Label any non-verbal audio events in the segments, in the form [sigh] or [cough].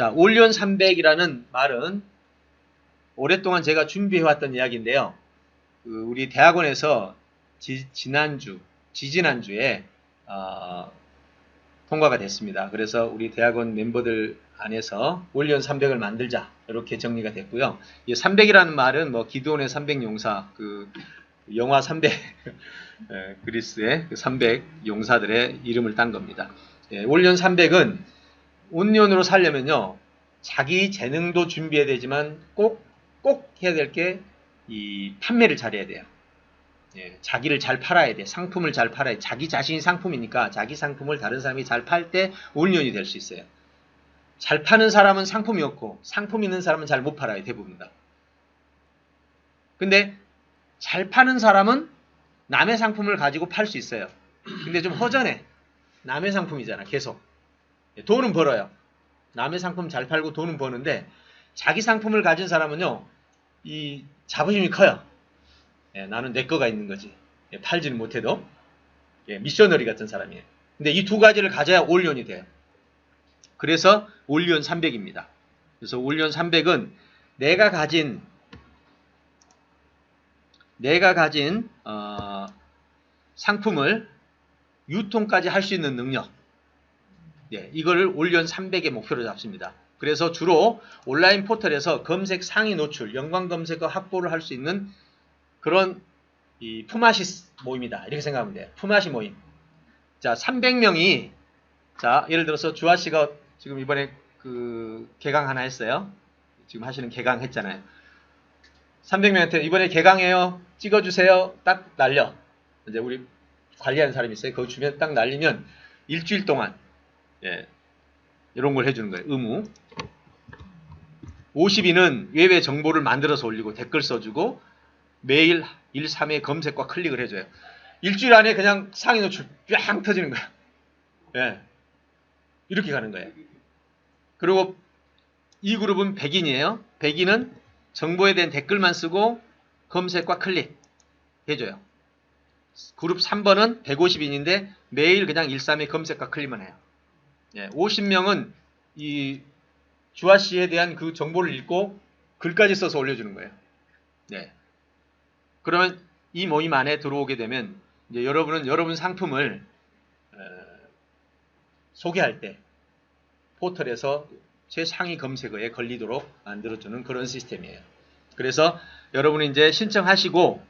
자, 올리온 300이라는 말은 오랫동안 제가 준비해왔던 이야기인데요. 그 우리 대학원에서 지, 지난주, 지지난주에 어, 통과가 됐습니다. 그래서 우리 대학원 멤버들 안에서 올리온 300을 만들자 이렇게 정리가 됐고요. 이 300이라는 말은 뭐 기도원의 300 용사, 그 영화 300 예, [laughs] 그리스의 그 300 용사들의 이름을 딴 겁니다. 예, 올리온 300은 온년으로 살려면요. 자기 재능도 준비해야 되지만 꼭, 꼭 해야 될 게 이 판매를 잘해야 돼요. 예, 자기를 잘 팔아야 돼. 상품을 잘 팔아야 돼. 자기 자신이 상품이니까 자기 상품을 다른 사람이 잘 팔 때 온년이 될 수 있어요. 잘 파는 사람은 상품이 없고 상품 있는 사람은 잘 못 팔아요. 대부분 다. 근데 잘 파는 사람은 남의 상품을 가지고 팔 수 있어요. 근데 좀 허전해. 남의 상품이잖아. 계속. 예, 돈은 벌어요. 남의 상품 잘 팔고 돈은 버는데 자기 상품을 가진 사람은요. 이 자부심이 커요. 예, 나는 내 거가 있는 거지. 예, 팔지는 못해도 예, 미셔너리 같은 사람이에요. 근데 이 두 가지를 가져야 올리온이 돼요. 그래서 올리온 300입니다. 그래서 올리온 300은 내가 가진 내가 가진 어, 상품을 유통까지 할 수 있는 능력. 예, 이거를 올리온 300의 목표로 잡습니다. 그래서 주로 온라인 포털에서 검색 상위 노출, 연관 검색어 확보를 할 수 있는 그런 이 품앗이 모임이다. 이렇게 생각하면 돼요. 품앗이 모임. 자, 300명이 자, 예를 들어서 주아 씨가 지금 이번에 그 개강 하나 했어요. 지금 하시는 개강 했잖아요. 300명한테 이번에 개강해요. 찍어주세요. 딱 날려. 이제 우리 관리하는 사람이 있어요. 그거 주면 딱 날리면 일주일 동안 예, 이런 걸 해주는 거예요. 의무. 50인은 외외 정보를 만들어서 올리고 댓글 써주고 매일 1, 3회 검색과 클릭을 해줘요. 일주일 안에 그냥 상위 노출 쫙 터지는 거야. 예. 이렇게 가는 거예요. 그리고 이 그룹은 100인이에요. 100인은 정보에 대한 댓글만 쓰고 검색과 클릭 해줘요. 그룹 3번은 150인인데 매일 그냥 1, 3회 검색과 클릭만 해요. 예, 50명은 이 주아 씨에 대한 그 정보를 읽고 글까지 써서 올려주는 거예요. 네. 그러면 이 모임 안에 들어오게 되면 이제 여러분은 여러분 상품을 어, 소개할 때 포털에서 최상위 검색어에 걸리도록 만들어주는 그런 시스템이에요. 그래서 여러분이 이제 신청하시고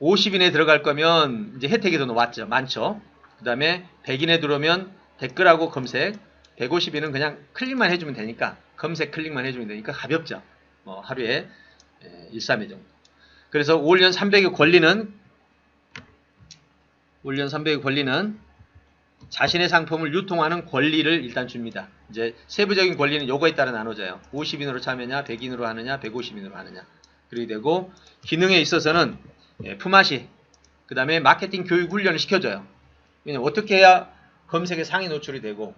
50인에 들어갈 거면 이제 혜택이 더 왔죠. 많죠. 그 다음에 100인에 들어오면 댓글하고 검색, 150인은 그냥 클릭만 해주면 되니까 검색 클릭만 해주면 되니까 가볍죠. 뭐 하루에 1, 3회 정도. 그래서 5년 300의 권리는 5년 300의 권리는 자신의 상품을 유통하는 권리를 일단 줍니다. 이제 세부적인 권리는 요거에 따라 나눠져요. 50인으로 참여냐, 100인으로 하느냐, 150인으로 하느냐. 그렇게 되고 기능에 있어서는 예, 품앗이, 그 다음에 마케팅 교육 훈련을 시켜줘요. 어떻게 해야 검색에 상위 노출이 되고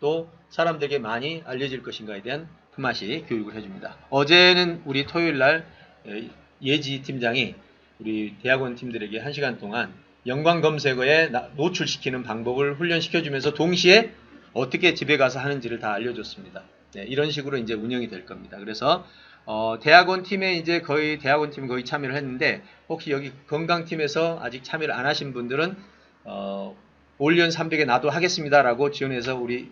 또 사람들에게 많이 알려질 것인가에 대한 품앗이 교육을 해줍니다. 어제는 우리 토요일 날 예, 예지 팀장이 우리 대학원 팀들에게 1시간 동안 연관 검색어에 나- 노출시키는 방법을 훈련시켜주면서 동시에 어떻게 집에 가서 하는지를 다 알려줬습니다. 네, 이런 식으로 이제 운영이 될 겁니다. 그래서 어, 대학원 팀에 이제 거의 대학원 팀 거의 참여를 했는데 혹시 여기 건강팀에서 아직 참여를 안 하신 분들은 어, 올리온 300에 나도 하겠습니다라고 지원해서 우리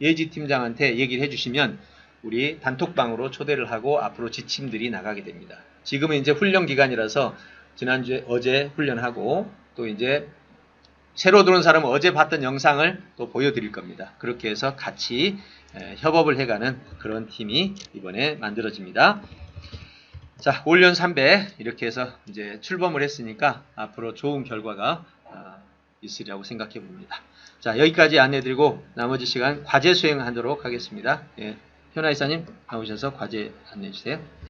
예지 팀장한테 얘기를 해주시면 우리 단톡방으로 초대를 하고 앞으로 지침들이 나가게 됩니다. 지금은 이제 훈련 기간이라서 지난주에 어제 훈련하고 또 이제 새로 들어온 사람은 어제 봤던 영상을 또 보여드릴 겁니다. 그렇게 해서 같이 에, 협업을 해가는 그런 팀이 이번에 만들어집니다. 자, 올연 300 이렇게 해서 이제 출범을 했으니까 앞으로 좋은 결과가 아, 있으리라고 생각해 봅니다. 자, 여기까지 안내드리고 나머지 시간 과제 수행하도록 하겠습니다. 예, 현아 이사님 나오셔서 과제 안내해 주세요.